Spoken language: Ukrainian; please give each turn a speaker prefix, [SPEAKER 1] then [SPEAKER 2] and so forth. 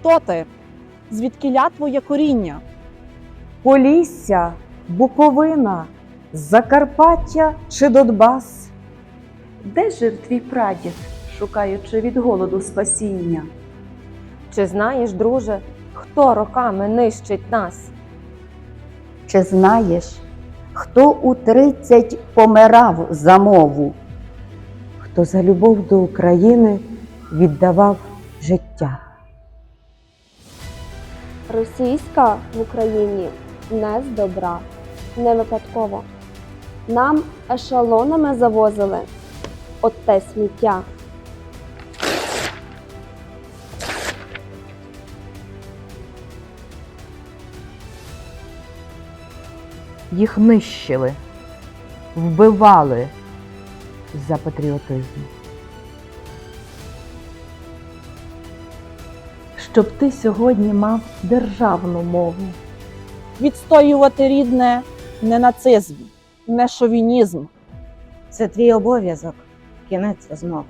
[SPEAKER 1] Хто ти? Звідкиля твоє коріння?
[SPEAKER 2] Полісся, Буковина, Закарпаття чи Донбас?
[SPEAKER 3] Де жив твій прадід, шукаючи від голоду спасіння?
[SPEAKER 4] Чи знаєш, друже, хто роками нищить нас?
[SPEAKER 5] Чи знаєш, хто у тридцять помирав за мову?
[SPEAKER 2] Хто за любов до України віддавав життя?
[SPEAKER 6] Російська в Україні не з добра, не випадково. Нам ешелонами завозили от те сміття.
[SPEAKER 7] їх нищили, вбивали за патріотизм.
[SPEAKER 8] Щоб ти сьогодні мав державну мову.
[SPEAKER 1] Відстоювати рідне не нацизм, не шовінізм.
[SPEAKER 2] Це твій обов'язок, кінець розмови.